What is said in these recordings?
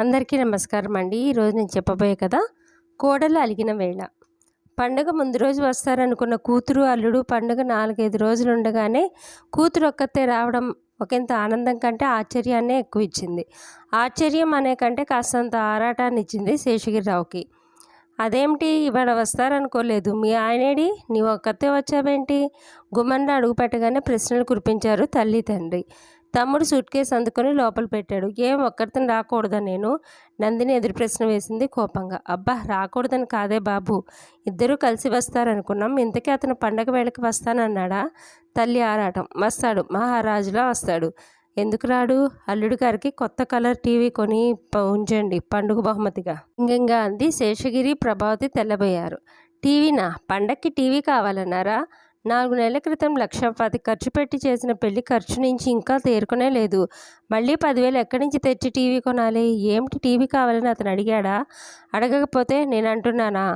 అందరికీ నమస్కారం అండి. ఈరోజు నేను చెప్పబోయే కదా కోడలు అలిగిన వేళ. పండుగ ముందు రోజు వస్తారనుకున్న కూతురు అల్లుడు పండుగ నాలుగైదు రోజులు ఉండగానే కూతురు ఒక్కతే రావడం ఒకంత ఆనందం కంటే ఆశ్చర్యాన్నే ఎక్కువ ఇచ్చింది ఆశ్చర్యం అనే కంటే కాస్తంత ఆరాటాన్ని ఇచ్చింది శేషగిరిరావుకి. అదేమిటి ఇవాళ వస్తారనుకోలేదు? మీ ఆయనేడి? నీవు ఒక్కతే వచ్చావేంటి? గుమ్మంలో అడుగు పెట్టగానే ప్రశ్నలు కురిపించారు తల్లి తండ్రి. తమ్ముడు సూట్ కేసు అందుకొని లోపల పెట్టాడు. ఏం ఒక్కరితో రాకూడదా నేను? నందిని ఎదురు ప్రశ్న వేసింది కోపంగా. అబ్బా రాకూడదని కాదే బాబు. ఇద్దరూ కలిసి వస్తారనుకున్నాం. ఇంతకీ అతను పండగ వేళకి వస్తానన్నాడా? తల్లి ఆరాటం. వస్తాడు. మహారాజులా వస్తాడు. ఎందుకు రాడు? అల్లుడు గారికి కొత్త కలర్ టీవీ కొని ఉంచండి. పండుగ బహుమతిగా. ఇంగంగా అంది శేషగిరి ప్రభావతి తెల్లబోయారు. టీవీనా? పండక్కి టీవీ కావాలన్నారా? నాలుగు నెలల క్రితం లక్ష పది ఖర్చు పెట్టి చేసిన పెళ్ళి ఖర్చు నుంచి ఇంకా తేరుకునే లేదు. మళ్ళీ పదివేలు ఎక్కడి నుంచి తెచ్చి టీవీ కొనాలి? ఏమిటి టీవీ కావాలని అతను అడిగాడా? అడగకపోతే నేను అంటున్నానా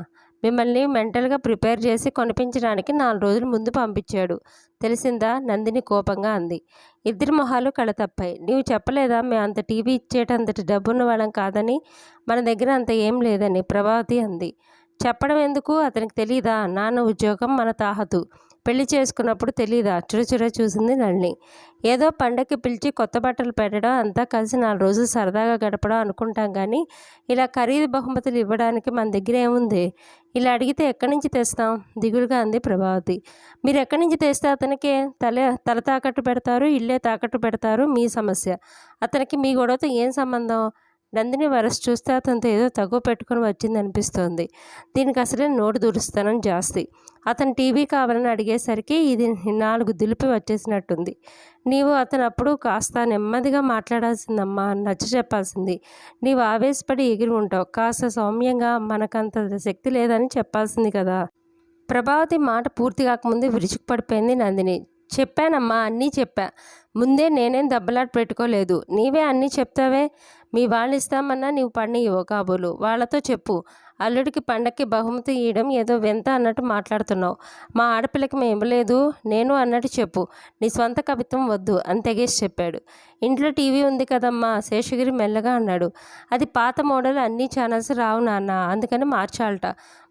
మిమ్మల్ని మెంటల్గా ప్రిపేర్ చేసి కొనిపించడానికి నాలుగు రోజుల ముందు పంపించాడు. తెలిసిందా? నందిని కోపంగా అంది. ఇద్దరి మొహాలు కళతప్పాయి. నీవు చెప్పలేదా? మేము అంత టీవీ ఇచ్చేటంతటి డబ్బున్న వాళ్ళం కాదని? మన దగ్గర అంత ఏం లేదని ప్రభావతి అంది. చెప్పడం ఎందుకు? అతనికి తెలియదా నాన్న ఉద్యోగం మన తాహతు. పెళ్ళి చేసుకున్నప్పుడు తెలీదా? చురచుర చూసింది నళిని. ఏదో పండగకి పిలిచి కొత్త బట్టలు పెట్టడం అంతా కలిసి నాలుగు రోజులు సరదాగా గడపడం అనుకుంటాం కానీ ఇలా ఖరీదు బహుమతులు ఇవ్వడానికి మన దగ్గర ఏముంది? ఇలా అడిగితే ఎక్కడి నుంచి తెస్తాం? దిగులుగా అంది ప్రభావతి. మీరు ఎక్కడి నుంచి తెస్తే అతనికి తల తల తాకట్టు పెడతారు ఇల్లే తాకట్టు పెడతారు? మీ సమస్య. అతనికి మీ గొడవతో ఏం సంబంధం? నందిని వరస చూస్తే అతనితో ఏదో తగ్గు పెట్టుకొని వచ్చింది అనిపిస్తోంది దీనికి అసలే నోటు దురుస్తానం జాస్తి. అతను టీవీ కావాలని అడిగేసరికి ఇది నాలుగు దులిపి వచ్చేసినట్టుంది. నీవు అతను అప్పుడు కాస్త నెమ్మదిగా మాట్లాడాల్సిందమ్మా నచ్చ చెప్పాల్సింది. నీవు ఆవేశపడి ఎగిరి ఉంటావు. కాస్త సౌమ్యంగా మనకంత శక్తి లేదని చెప్పాల్సింది కదా. ప్రభావతి మాట పూర్తి కాకముందే విరుచుకుపడిపోయింది నందిని. చెప్పానమ్మా అన్నీ చెప్పా. ముందే నేనేం దెబ్బలాట పెట్టుకోలేదు. నీవే అన్నీ చెప్తావే? మీ వాళ్ళు ఇస్తామన్నా నీవు పండియో కాబోలు. వాళ్ళతో చెప్పు. అల్లుడికి పండక్కి బహుమతి ఇవ్వడం ఏదో వింత అన్నట్టు మాట్లాడుతున్నావు. మా ఆడపిల్లకి మేము ఇవ్వలేదు నేను అన్నట్టు చెప్పు. నీ స్వంత కవిత్వం వద్దు అని తెగేసి చెప్పాడు. ఇంట్లో టీవీ ఉంది కదమ్మా శేషగిరి మెల్లగా అన్నాడు. అది పాత మోడల్ అన్ని ఛానల్స్ రావు నాన్న అందుకని మార్చాలట.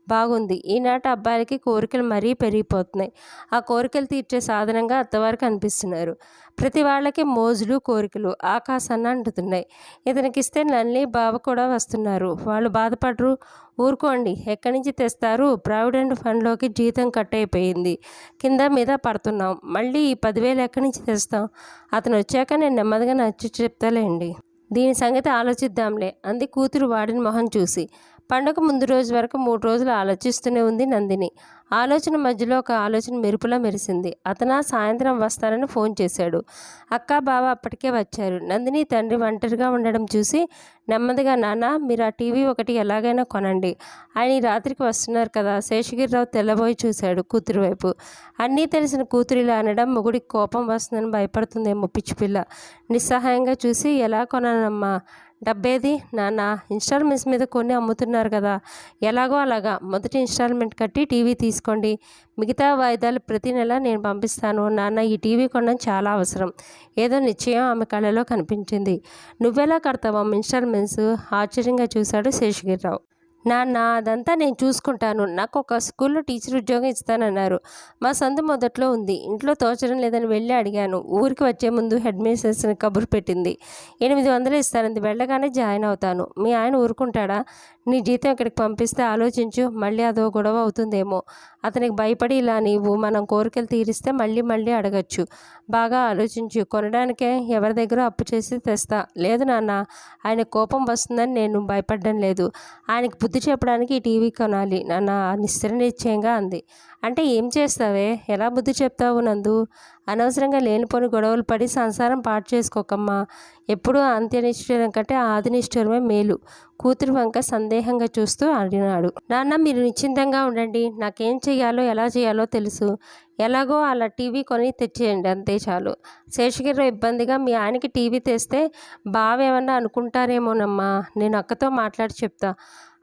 బాగుంది. ఈనాటి అబ్బాయిలకి కోరికలు మరీ పెరిగిపోతున్నాయి. ఆ కోరికలు తీర్చే సాధనంగా అత్తవారికి అనిపిస్తున్నారు ప్రతి వాళ్ళకి మోజులు కోరికలు ఆకాశాన్ని అంటుతున్నాయి. ఇతనికి ఇస్తే నల్లి బావ కూడా వస్తున్నారు. వాళ్ళు బాధపడరు. ఊరుకోండి. ఎక్కడి నుంచి తెస్తారు? ప్రావిడెంట్ ఫండ్లోకి జీతం కట్ అయిపోయింది. కింద మీద పడుతున్నాం. మళ్ళీ ఈ పదివేలు ఎక్కడి నుంచి తెస్తాం? అతను వచ్చాక నేను నెమ్మదిగా నచ్చి చెప్తాలేండి. దీని సంగతి ఆలోచిద్దాంలే. అంది కూతురు వాడిని మొహం చూసి. పండగ ముందు రోజు వరకు మూడు రోజులు ఆలోచిస్తూనే ఉంది నందిని. ఆలోచన మధ్యలో ఒక ఆలోచన మెరుపులా మెరిసింది. అతను సాయంత్రం వస్తానని ఫోన్ చేశాడు. అక్క బావ అప్పటికే వచ్చారు. నందిని తండ్రి ఒంటరిగా ఉండడం చూసి నెమ్మదిగా నాన్న మీరు ఆ టీవీ ఒకటి ఎలాగైనా కొనండి. ఆయన ఈ రాత్రికి వస్తున్నారు కదా శేషగిరిరావు తెల్లబోయి చూశాడు కూతురు వైపు. అన్నీ తెలిసిన కూతురు ఇలా అనడం మొగుడికి కోపం వస్తుందని భయపడుతుందేమో పిచ్చిపిల్ల నిస్సహాయంగా చూసి ఎలా కొనానమ్మా డబ్బేది? నాన్న ఇన్స్టాల్మెంట్స్ మీద కొన్ని అమ్ముతున్నారు కదా. ఎలాగో అలాగా. మొదటి ఇన్స్టాల్మెంట్ కట్టి టీవీ తీసుకోండి. మిగతా వాయిదాలు ప్రతి నెల నేను పంపిస్తాను. నాన్న ఈ టీవీ కొనడం చాలా అవసరం. ఏదో నిశ్చయం ఆమె కళ్ళలో కనిపించింది. నువ్వెలా కడతావమ్మ ఇన్స్టాల్మెంట్స్? ఆశ్చర్యంగా చూశాడు శేషగిరిరావు. నాన్న అదంతా నేను చూసుకుంటాను. నాకు ఒక స్కూల్లో టీచర్ ఉద్యోగం ఇస్తానన్నారు. మా సందు మొదట్లో ఉంది. ఇంట్లో తోచడం లేదని వెళ్ళి అడిగాను. ఊరికి వచ్చే ముందు హెడ్ మిస్సెస్ కబురు పెట్టింది. ఎనిమిది వందలు ఇస్తానంది. వెళ్ళగానే జాయిన్ అవుతాను. మీ ఆయన ఊరుకుంటాడా? నీ జీతం ఇక్కడికి పంపిస్తే ఆలోచించు. మళ్ళీ అదో గొడవ అవుతుందేమో. అతనికి భయపడి ఇలా నీవు మనం కోరికలు తీరిస్తే మళ్ళీ మళ్ళీ అడగచ్చు. బాగా ఆలోచించు. కొనడానికే ఎవరి దగ్గర అప్పు చేసి తెస్తా. లేదు నాన్న ఆయన కోపం వస్తుందని నేను భయపడడం లేదు. ఆయనకి బుద్ధి చెప్పడానికి ఈ టీవీ కొనాలి. నాన్న నిశ్చర నిశ్చయంగా అంది. అంటే ఏం చేస్తావే? ఎలా బుద్ధి చెప్తావు నందు? అనవసరంగా లేనిపోని గొడవలు పడి సంసారం పాటు చేసుకోకమ్మా. ఎప్పుడూ అంత్యనిష్ఠురం కంటే ఆదినిష్ఠురమే మేలు. కూతురు వంక సందేహంగా చూస్తూ అడిగినాడు. నాన్న మీరు నిశ్చింతంగా ఉండండి. నాకేం చేయాలో ఎలా చేయాలో తెలుసు. ఎలాగో అలా టీవీ కొని తెచ్చేయండి. అంతే చాలు. శేషగిరిలో ఇబ్బందిగా మీ ఆయనకి టీవీ తెస్తే బావేమన్నా అనుకుంటారేమోనమ్మా. నేను అక్కతో మాట్లాడి చెప్తా.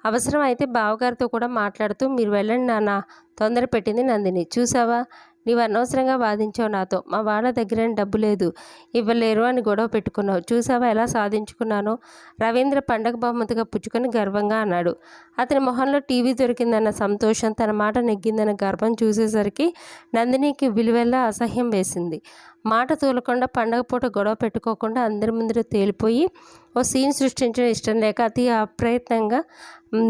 అవసరం అయితే బావగారితో కూడా మాట్లాడుతూ మీరు వెళ్ళండి నాన్న తొందర పెట్టింది నందిని. చూసావా? నీవు అనవసరంగా వాదించావు నాతో. మా వాళ్ళ దగ్గర డబ్బు లేదు. ఇవ్వలేరు అని గొడవ పెట్టుకున్నావు. చూసావా ఎలా సాధించుకున్నానో? రవీంద్ర పండగ బహుమతిగా పుచ్చుకొని గర్వంగా అన్నాడు. అతని మొహంలో టీవీ దొరికిందన్న సంతోషం తన మాట నెగ్గిందన్న గర్వం చూసేసరికి నందినికి విలువెల్లా అసహ్యం వేసింది. మాట తూలకుండా పండగ పూట గొడవ పెట్టుకోకుండా అందరి ముందర తేలిపోయి ఓ సీన్ సృష్టించడం ఇష్టం లేక అతి అప్రయత్నంగా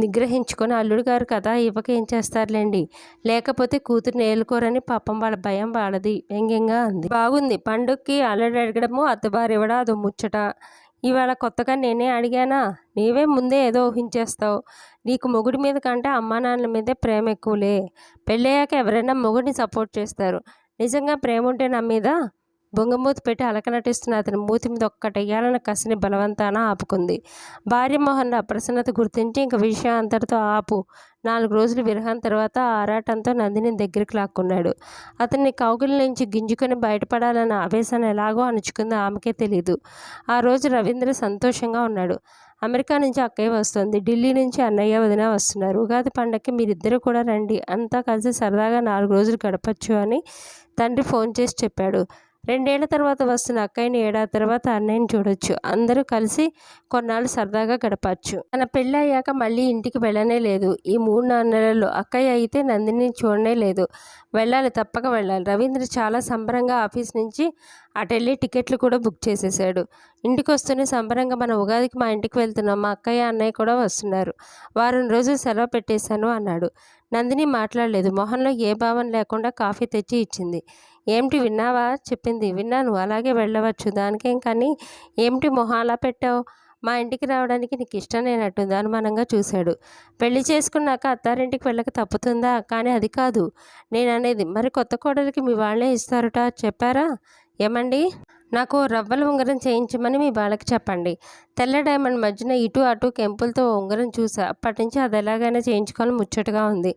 నిగ్రహించుకొని అల్లుడు గారు కదా ఇవ్వక ఏం చేస్తారులేండి? లేకపోతే కూతురు నేలుకోరని పాపం వాళ్ళ భయం వాళ్ళది. వ్యంగ్యంగా అంది. బాగుంది. పండుగకి అల్లుడు అడగడము అత్తబారు ఇవ్వడం అదో ముచ్చట. ఇవాళ కొత్తగా నేనే అడిగానా? నీవే ముందే ఏదో ఊహించేస్తావు. నీకు మొగుడి మీద కంటే అమ్మా నాన్నల మీదే ప్రేమ ఎక్కువలే. పెళ్ళయ్యాక ఎవరైనా మొగుడిని సపోర్ట్ చేస్తారు. నిజంగా ప్రేమ ఉంటే నా మీద? బొంగమూతి పెట్టి అలక నటిస్తున్న అతని మూతి మీద ఒక్కటయ్యాలన్న కసిని బలవంతాన ఆపుకుంది. భార్య మోహన్ అప్రసన్నత గుర్తించి ఇంక విషయం అంతటితో ఆపు. నాలుగు రోజులు విరహం తర్వాత ఆరాటంతో నందిని దగ్గరికి లాక్కున్నాడు. అతన్ని కౌగుల నుంచి గింజుకొని బయటపడాలన్న ఆవేశాన్ని ఎలాగో అణుచుకుందో ఆమెకే తెలియదు ఆ రోజు రవీంద్ర సంతోషంగా ఉన్నాడు. అమెరికా నుంచి అక్కయ్య వస్తుంది. ఢిల్లీ నుంచి అన్నయ్య వదిన వస్తున్నారు. ఉగాది పండగకి మీరిద్దరూ కూడా రండి. అంతా కలిసి సరదాగా నాలుగు రోజులు గడపచ్చు అని తండ్రి ఫోన్ చేసి చెప్పాడు. రెండేళ్ళ తర్వాత వస్తున్న అక్కయ్యని ఏడాది తర్వాత అన్నయ్యని చూడొచ్చు. అందరూ కలిసి కొన్నాళ్ళు సరదాగా గడపచ్చు. తన పెళ్ళి అయ్యాక మళ్ళీ ఇంటికి వెళ్ళనే లేదు. ఈ మూడు నాలుగు నెలల్లో అక్కయ్య అయితే నందిని చూడనే లేదు. వెళ్ళాలి తప్పక వెళ్ళాలి. రవీంద్ర చాలా సంబరంగా ఆఫీస్ నుంచి అటెళ్ళి టికెట్లు కూడా బుక్ చేసేసాడు ఇంటికి వస్తూనే సంబరంగా మన ఉగాదికి మా ఇంటికి వెళ్తున్నాం. మా అక్కయ్య అన్నయ్య కూడా వస్తున్నారు. వారం రోజులు సెలవు పెట్టేశాను అన్నాడు. నందిని మాట్లాడలేదు. మొహంలో ఏ భావం లేకుండా కాఫీ తెచ్చి ఇచ్చింది. ఏమిటి విన్నావా? చెప్పింది. విన్నాను అలాగే వెళ్ళవచ్చు. దానికేం కానీ ఏమిటి మొహం అలా పెట్టావు? మా ఇంటికి రావడానికి నీకు ఇష్టం లేనట్టుంది అనుమానంగా చూశాడు. పెళ్ళి చేసుకున్నాక అత్తారింటికి వెళ్ళక తప్పుతుందా? కానీ అది కాదు. నేను అనేది మరి కొత్త కోడలికి మీ వాళ్ళే ఇస్తారట? చెప్పారా? ఏమండి? నాకు రవ్వల ఉంగరం చేయించమని మీ వాళ్ళకి చెప్పండి. తెల్ల డైమండ్ మధ్యన ఇటు అటు కెంపులతో ఉంగరం చూసా. అప్పటి నుంచి అది ఎలాగైనా చేయించుకోవాలని ముచ్చటగా ఉంది.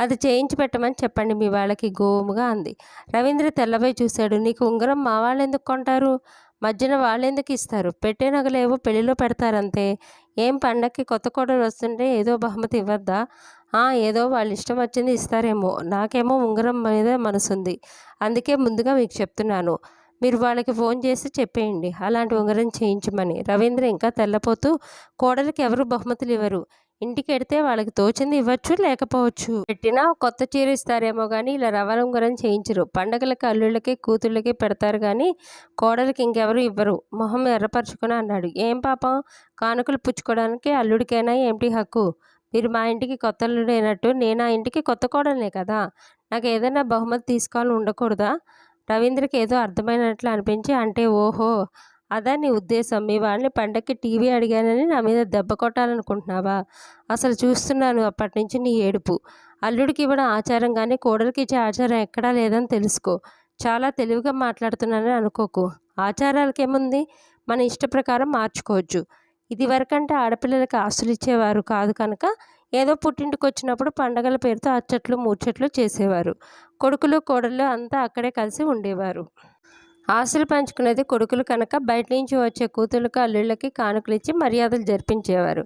అది చేయించి పెట్టమని చెప్పండి మీ వాళ్ళకి గోముగా అంది. రవీంద్ర తెల్లబై చూశాడు. నీకు ఉంగరం మా వాళ్ళు ఎందుకు కొంటారు? మధ్యన వాళ్ళెందుకు ఇస్తారు? పెట్టే నగలేవో పెళ్ళిలో పెడతారంతే. ఏం పండక్కి కొత్త కోడలు వస్తుంటే ఏదో బహుమతి ఇవ్వద్దా? ఏదో వాళ్ళ ఇష్టం వచ్చింది ఇస్తారేమో. నాకేమో ఉంగరం మీద మనసుంది. అందుకే ముందుగా మీకు చెప్తున్నాను. మీరు వాళ్ళకి ఫోన్ చేసి చెప్పేయండి. అలాంటి ఉంగరం చేయించమని. రవీంద్ర ఇంకా తెల్లపోతూ కోడలికి ఎవరు బహుమతులు ఇవ్వరు. ఇంటికి ఎడితే వాళ్ళకి తోచింది ఇవ్వచ్చు లేకపోవచ్చు. పెట్టినా కొత్త చీర ఇస్తారేమో కానీ ఇలా రవ్వ ఉంగరం చేయించరు. పండగలకి అల్లుళ్ళకి కూతుళ్ళకి పెడతారు కానీ కోడలికి ఇంకెవరు ఇవ్వరు. మొహం ఎర్రపరచుకుని అన్నాడు. ఏం పాపం? కానుకలు పుచ్చుకోవడానికి అల్లుడికైనా ఏమిటి హక్కు? మీరు మా ఇంటికి కొత్త అల్లుడైనట్టు నేను ఆ ఇంటికి కొత్త కోడలే కదా? నాకు ఏదైనా బహుమతి తీసుకోవాలని ఉండకూడదా? రవీంద్రకి ఏదో అర్థమైనట్లు అనిపించి అంటే ఓహో అదా నీ ఉద్దేశం? మీ వాళ్ళని పండక్కి టీవీ అడిగానని నా మీద దెబ్బ కొట్టాలనుకుంటున్నావా? అసలు చూస్తున్నాను అప్పటి నుంచి నీ ఏడుపు. అల్లుడికి ఇవ్వడం ఆచారం కానీ కోడలికి ఇచ్చే ఆచారం ఎక్కడా లేదని తెలుసుకో. చాలా తెలివిగా మాట్లాడుతున్నానని అనుకోకు. ఆచారాలకేముంది? మన ఇష్ట ప్రకారం మార్చుకోవచ్చు. ఇది వరకంటే ఆడపిల్లలకి ఆస్తులు ఇచ్చేవారు కాదు కనుక ఏదో పుట్టింటికి వచ్చినప్పుడు పండగల పేరుతో అచ్చట్లు మూర్చట్లు చేసేవారు. కొడుకులు కోడళ్ళు అంతా అక్కడే కలిసి ఉండేవారు. ఆస్తులు పంచుకునేది కొడుకులు కనుక బయట నుంచి వచ్చే కూతుళ్ళకి అల్లుళ్ళకి కానుకలు ఇచ్చి మర్యాదలు జరిపించేవారు.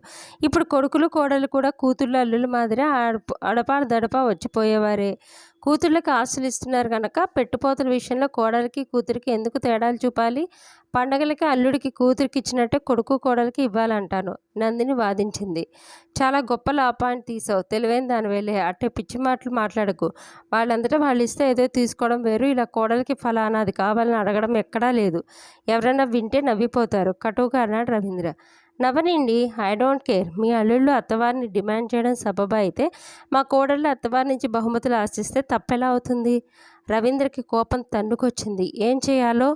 ఇప్పుడు కొడుకులు కోడలు కూడా కూతుళ్ళు అల్లుల మాదిరి అడపాడు దడప వచ్చిపోయేవారే. కూతుళ్ళకి ఆస్తులు ఇస్తున్నారు కనుక పెట్టుపోతల విషయంలో కోడలికి కూతురికి ఎందుకు తేడాలు చూపాలి? పండగలకి అల్లుడికి కూతురికి ఇచ్చినట్టే కొడుకు కోడలికి ఇవ్వాలంటాను నందిని వాదించింది. చాలా గొప్ప లాపాన్ని తీసావు. తెలివైన దాని వెళ్ళే అట్టే పిచ్చి మాటలు మాట్లాడకు. వాళ్ళంతటా వాళ్ళు ఇస్తే ఏదో తీసుకోవడం వేరు. ఇలా కోడలికి ఫలానా అది కావాలని అడగడం ఎక్కడా లేదు. ఎవరైనా వింటే నవ్విపోతారు. కటువుగా అన్నాడు రవీంద్ర. నవ్వనండి ఐ డోంట్ కేర్. మీ అల్లుళ్ళు అత్తవారిని డిమాండ్ చేయడం సబబ అయితే మా కోడళ్ళు అత్తవారి నుంచి బహుమతులు ఆశిస్తే తప్పెలా అవుతుంది? రవీంద్రకి కోపం తన్నుకొచ్చింది. ఏం చేయాలో?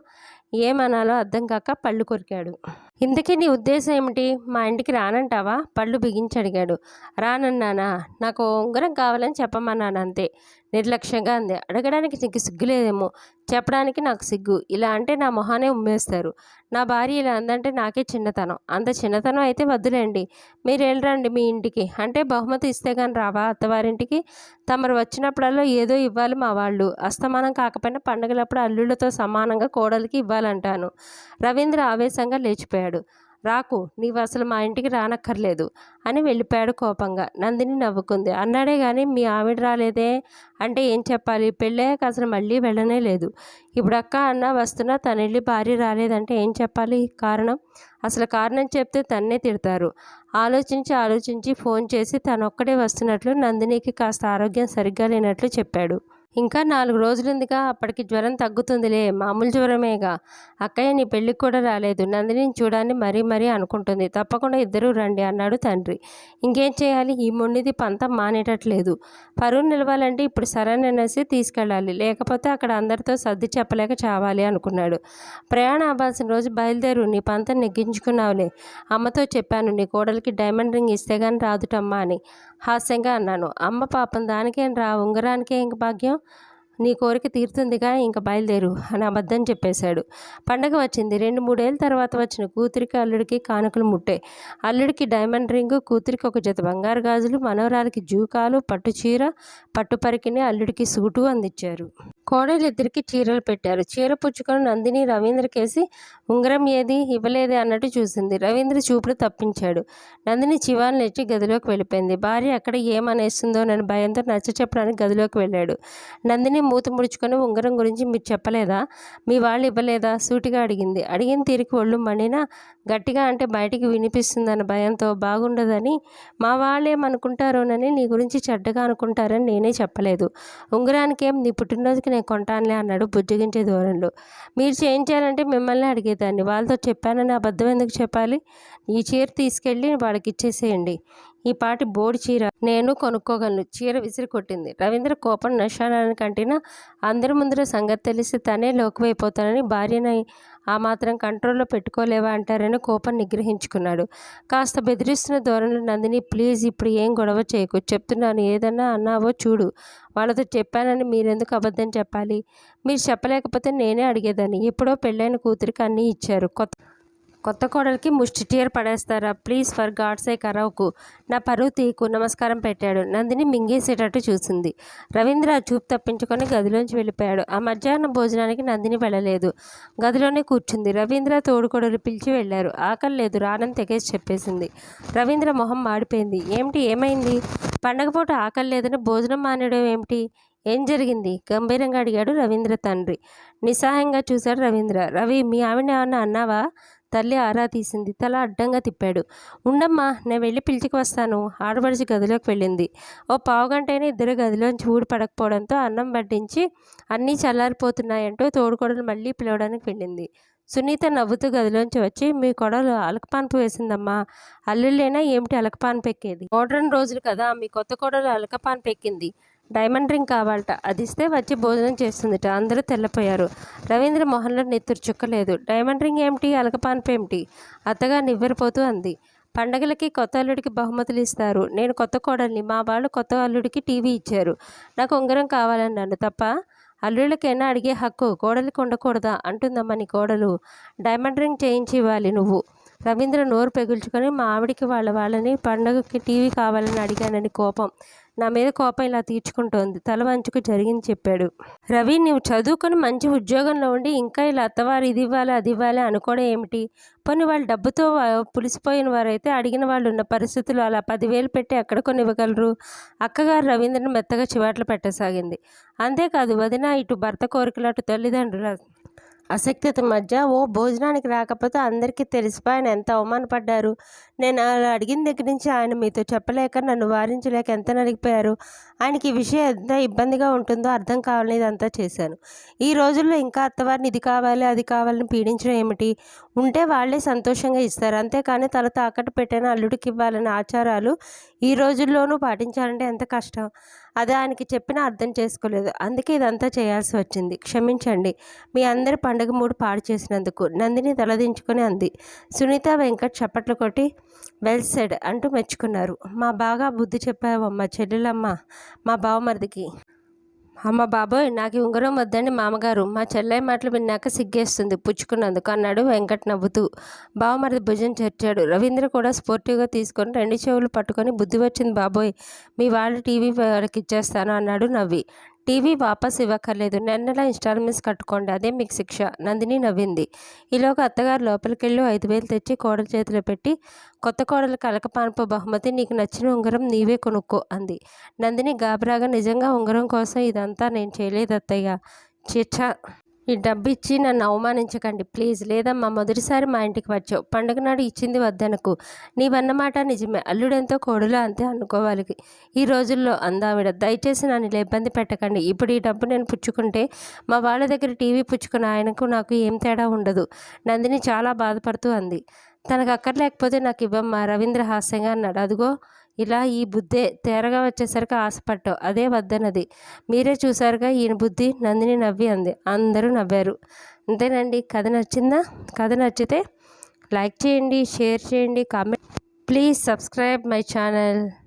ఏమనాలో అర్థం కాక పళ్ళు కొరికాడు. ఇంతకీ నీ ఉద్దేశం ఏమిటి? మా ఇంటికి రానంటావా? పళ్ళు బిగించి అడిగాడు. రానన్నానా? నాకు ఉంగరం కావాలని చెప్పమన్నాను అంతే. నిర్లక్ష్యంగా అంది. అడగడానికి నీకు సిగ్గులేదేమో? చెప్పడానికి నాకు సిగ్గు. ఇలా అంటే నా మొహానే ఉమ్మేస్తారు. నా భార్య ఇలా అందంటే నాకే చిన్నతనం. అంత చిన్నతనం అయితే వద్దులేండి. మీరు వెళ్ళరండి మీ ఇంటికి. అంటే బహుమతి ఇస్తే కానీ రావా అత్తవారింటికి? తమరు వచ్చినప్పుడల్లా ఏదో ఇవ్వాలి మా వాళ్ళు. అస్తమానం కాకపోయినా పండుగలప్పుడు అల్లుళ్ళతో సమానంగా కోడలికి ఇవ్వాలంటాను. రవీంద్ర ఆవేశంగా లేచిపోయాడు. రాకు నీవు అసలు మా ఇంటికి రానక్కర్లేదు అని వెళ్ళిపోయాడు కోపంగా. నందిని నవ్వుకుంది. అన్నాడే కానీ మీ ఆవిడ రాలేదే? అంటే ఏం చెప్పాలి? పెళ్ళయ్యాక అసలు మళ్ళీ వెళ్ళనే లేదు. ఇప్పుడు అక్క అన్న వస్తున్నా తన వెళ్ళి భార్య రాలేదంటే ఏం చెప్పాలి? కారణం? అసలు కారణం చెప్తే తన్నే తిడతారు. ఆలోచించి ఆలోచించి ఫోన్ చేసి తనొక్కడే వస్తున్నట్లు నందినికి కాస్త ఆరోగ్యం సరిగ్గా లేనట్లు చెప్పాడు. ఇంకా నాలుగు రోజులుందిగా అప్పటికి జ్వరం తగ్గుతుందిలే మామూలు జ్వరమేగా. అక్కయ్య నీ పెళ్ళికి కూడా రాలేదు. నందిని చూడాలని మరీ మరీ అనుకుంటుంది. తప్పకుండా ఇద్దరూ రండి అన్నాడు తండ్రి. ఇంకేం చేయాలి? ఈ మొండిది పంతం మానేటట్లేదు. పరువు నిలవాలంటే ఇప్పుడు సరైనసి తీసుకెళ్ళాలి. లేకపోతే అక్కడ అందరితో సర్ది చెప్పలేక చావాలి అనుకున్నాడు. ప్రయాణం అవ్వాల్సిన రోజు బయలుదేరు. నీ పంతం నెగ్గించుకున్నావులే. అమ్మతో చెప్పాను నీ కోడలికి డైమండ్ రింగ్ ఇస్తే కానీ రాదుటమ్మా అని. హాస్యంగా అన్నాను. అమ్మ పాపం దానికేం రా ఉంగరానికే ఇంక భాగ్యం? నీ కోరిక తీరుతుందిగా ఇంక బయలుదేరు అని అబద్ధం చెప్పేశాడు. పండగ వచ్చింది. రెండు మూడేళ్ళ తర్వాత వచ్చిన కూతురికి అల్లుడికి కానుకలు ముట్టే. అల్లుడికి డైమండ్ రింగు కూతురికి ఒక జత బంగారు గాజులు మనవరాలికి జూకాలు పట్టు చీర పట్టు పరికిని అల్లుడికి సూటు అందించారు. కోడలు ఇద్దరికి చీరలు పెట్టారు. చీర పుచ్చుకొని నందిని రవీంద్రకేసి ఉంగరం ఏది ఇవ్వలేదే అన్నట్టు చూసింది. రవీంద్ర చూపులు తప్పించాడు. నందిని చివాన్ లేచి గదిలోకి వెళ్ళిపోయింది. భార్య అక్కడ ఏమనేస్తుందో నన్ను భయంతో నచ్చ చెప్పడానికి గదిలోకి వెళ్ళాడు. నందిని మూత ముడుచుకొని ఉంగరం గురించి మీరు చెప్పలేదా? మీ వాళ్ళు ఇవ్వలేదా? సూటిగా అడిగింది. అడిగిన తీరికి ఒళ్ళు మండినా గట్టిగా అంటే బయటికి వినిపిస్తుందన్న భయంతో బాగుండదని మా వాళ్ళేమనుకుంటారోనని నీ గురించి చెడ్డగా అనుకుంటారని నేనే చెప్పలేదు. ఉంగరానికేం నీ పుట్టినరోజుకి నేను కొంటానులే అన్నాడు బుజ్జగించే దూరంలో మీరు చేయించాలంటే మిమ్మల్ని అడిగేదాన్ని. వాళ్ళతో చెప్పానని అబద్ధం ఎందుకు చెప్పాలి? ఈ చీర తీసుకెళ్ళి వాళ్ళకి ఇచ్చేసేయండి. ఈ పాటి బోడి చీర నేను కొనుక్కోగలను. చీర విసిరి కొట్టింది. రవీంద్ర కోపం నశానాన్ని కంటినా అందరి ముందర సంగతి తెలిసి తనే లోకువైపోతానని భార్యని ఆ మాత్రం కంట్రోల్లో పెట్టుకోలేవా అంటారని కోపం నిగ్రహించుకున్నాడు. కాస్త బెదిరిస్తున్న ధోరణిలో నందిని ప్లీజ్ ఇప్పుడు ఏం గొడవ చేయకు. చెప్తున్నాను. ఏదన్నా అన్నావో చూడు. వాళ్ళతో చెప్పానని మీరెందుకు అబద్ధం చెప్పాలి? మీరు చెప్పలేకపోతే నేనే అడిగేదాన్ని. ఎప్పుడో పెళ్ళైన కూతురికి అన్నీ ఇచ్చారు. కొత్త కొత్త కోడలికి ముష్టి టీయర్ పడేస్తారా? ప్లీజ్ ఫర్ గాడ్ సే అరవకు. నా పరువు తీకు నమస్కారం పెట్టాడు. నందిని మింగేసేటట్టు చూసింది. రవీంద్ర చూపు తప్పించుకొని గదిలోంచి వెళ్ళిపోయాడు. ఆ మధ్యాహ్నం భోజనానికి నందిని వెళ్ళలేదు. గదిలోనే కూర్చుంది. రవీంద్ర తోడుకోడలు పిలిచి వెళ్ళారు. ఆకలి లేదు. రానని తెగేసి చెప్పేసింది. రవీంద్ర మొహం మాడిపోయింది. ఏమిటి? ఏమైంది? పండగ పూట ఆకలి లేదని భోజనం మానేయడం ఏమిటి? ఏం జరిగింది? గంభీరంగా అడిగాడు రవీంద్ర తండ్రి. నిస్సహాయంగా చూశాడు రవీంద్ర. రవి మీ ఆవిడ ఏమన్నా అన్నావా? తల్లి ఆరా తీసింది. తల అడ్డంగా తిప్పాడు. ఉండమ్మా నేను వెళ్ళి పిలిచికి వస్తాను. ఆడపడిచి గదిలోకి వెళ్ళింది. ఓ పావుగంటైనా ఇద్దరు గదిలోంచి ఊడి పడకపోవడంతో అన్నం వడ్డించి అన్నీ చల్లారిపోతున్నాయంటూ తోడుకోడలు మళ్ళీ పిలవడానికి వెళ్ళింది. సునీత నవ్వుతూ గదిలోంచి వచ్చి మీ కొడలు అలకపాన్పు వేసిందమ్మా. అల్లుళ్ళైనా ఏమిటి అలకపాన్ పెక్కేది మోడ్రన్ రోజులు కదా మీ కొత్త కొడలు అలకపాన్ పెక్కింది డైమండ్ రింగ్ కావాలట. అది ఇస్తే వచ్చి భోజనం చేస్తుందిట. అందరూ తెల్లపోయారు. రవీంద్ర మోహన్లో నెత్తురు చుక్కలేదు. డైమండ్ రింగ్ ఏమిటి? అలకపాన్పు ఏమిటి? అత్తగా నివ్వెరిపోతూ అంది. పండగలకి కొత్త అల్లుడికి బహుమతులు ఇస్తారు. నేను కొత్త కోడల్ని. మా వాళ్ళు కొత్త అల్లుడికి టీవీ ఇచ్చారు. నాకు ఉంగరం కావాలన్నాను తప్ప అల్లుళ్ళకైనా అడిగే హక్కు? కోడలికి ఉండకూడదా అంటుందమ్మా నీ కోడలు. డైమండ్ రింగ్ చేయించి ఇవ్వాలి నువ్వు. రవీంద్ర నోరు పెగుల్చుకొని మా ఆవిడికి వాళ్ళ వాళ్ళని పండగకి టీవీ కావాలని అడిగానని కోపం. నా మీద కోపం ఇలా తీర్చుకుంటోంది. తల వంచుకు జరిగింది చెప్పాడు. రవి నువ్వు చదువుకొని మంచి ఉద్యోగంలో ఉండి ఇంకా ఇలా అత్తవారు ఇది ఇవ్వాలి అది ఇవ్వాలి అనుకోవడం ఏమిటి? పని వాళ్ళు డబ్బుతో పులిసిపోయిన వారైతే అడిగిన వాళ్ళు ఉన్న పరిస్థితులు అలా పదివేలు పెట్టి ఎక్కడ కొని ఇవ్వగలరు అక్కగారు రవీంద్రని మెత్తగా చివాట్లు పెట్టసాగింది. అంతేకాదు వదిన ఇటు భర్త కోరికలు అటు తల్లిదండ్రుల అసక్తత మధ్య ఓ భోజనానికి రాకపోతే అందరికీ తెలిసిపోయి ఆయన ఎంత అవమానపడ్డారు. నేను అలా అడిగిన దగ్గర నుంచి ఆయన మీతో చెప్పలేక నన్ను వారించలేక ఎంత నలిగిపోయారు ఆయనకి ఈ విషయం ఎంత ఇబ్బందిగా ఉంటుందో అర్థం కావాలని ఇదంతా చేశాను. ఈ రోజుల్లో ఇంకా అత్తవారిని ఇది కావాలి అది కావాలని పీడించడం ఏమిటి? ఉంటే వాళ్ళే సంతోషంగా ఇస్తారు. అంతేకాని తల తాకట్టు పెట్టిన అల్లుడికి ఇవ్వాలనే ఆచారాలు ఈ రోజుల్లోనూ పాటించాలంటే ఎంత కష్టం? అది ఆయనకి చెప్పినా అర్థం చేసుకోలేదు. అందుకే ఇదంతా చేయాల్సి వచ్చింది. క్షమించండి. మీ అందరి పండుగ మూడు పాడు చేసినందుకు నందిని తలదించుకొని అంది. సునీత వెంకట్ చప్పట్లు కొట్టి వెల్ సెడ్ అంటూ మెచ్చుకున్నారు. మా బాగా బుద్ధి చెప్పావమ్మ చెల్లెలమ్మ మా బావమరిదికి. అమ్మ బాబోయ్ నాకు ఉంగరం వద్దని మామగారు. మా చెల్లయ్య మాటలు విన్నాక సిగ్గేస్తుంది పుచ్చుకున్నందుకు. అన్నాడు వెంకట్ నవ్వుతూ బావమరిది భుజం చేర్చాడు. రవీంద్ర కూడా స్పోర్టివ్గా తీసుకొని రెండు చెవులు పట్టుకొని బుద్ధి వచ్చింది బాబోయ్. మీ వాళ్ళు టీవీ వాళ్ళకి ఇచ్చేస్తాను అన్నాడు నవ్వి. టీవీ వాపస్ ఇవ్వక్కర్లేదు. నెల నెల ఇన్స్టాల్మెంట్స్ కట్టుకోండి? అదే మీకు శిక్ష. నందిని నవ్వింది. ఈలోగా అత్తగారు లోపలికెళ్ళి ఐదు వేలు తెచ్చి కోడల చేతిలో పెట్టి కొత్త కోడలు కలకపానపు బహుమతి నీకు నచ్చిన ఉంగరం నీవే కొనుక్కో అంది. నందిని గాబరాగా నిజంగా ఉంగరం కోసం ఇదంతా నేను చేయలేదు అత్తయ్య. చిచ్చా ఈ డబ్బు ఇచ్చి నన్ను అవమానించకండి. ప్లీజ్ లేదమ్మా మొదటిసారి మా ఇంటికి వచ్చావు. పండుగ నాడు ఇచ్చింది వద్దనకు. నీవన్నమాట నిజమే. అల్లుడెంతో కోడులో అంతే అనుకోవాలి. ఈ రోజుల్లో అందావిడ దయచేసి నన్ను ఇలా ఇబ్బంది పెట్టకండి. ఇప్పుడు ఈ డబ్బు నేను పుచ్చుకుంటే మా వాళ్ళ దగ్గర టీవీ పుచ్చుకున్న ఆయనకు నాకు ఏం తేడా ఉండదు. నందిని చాలా బాధపడుతూ అంది. తనకు అక్కర్లేకపోతే నాకు ఇవ్వమ్మా రవీంద్ర హాస్యంగా అన్నాడు. అదిగో ఇలా ఈ బుద్ధే తేరగా వచ్చేసరికి ఆశపట్టావు అదే వద్దనది మీరే చూసారుగా ఈయన బుద్ధి నందిని నవ్వి అంది. అందరూ నవ్వారు. అంతేనండి. కథ నచ్చిందా? కథ నచ్చితే లైక్ చేయండి షేర్ చేయండి comment. Please subscribe my channel.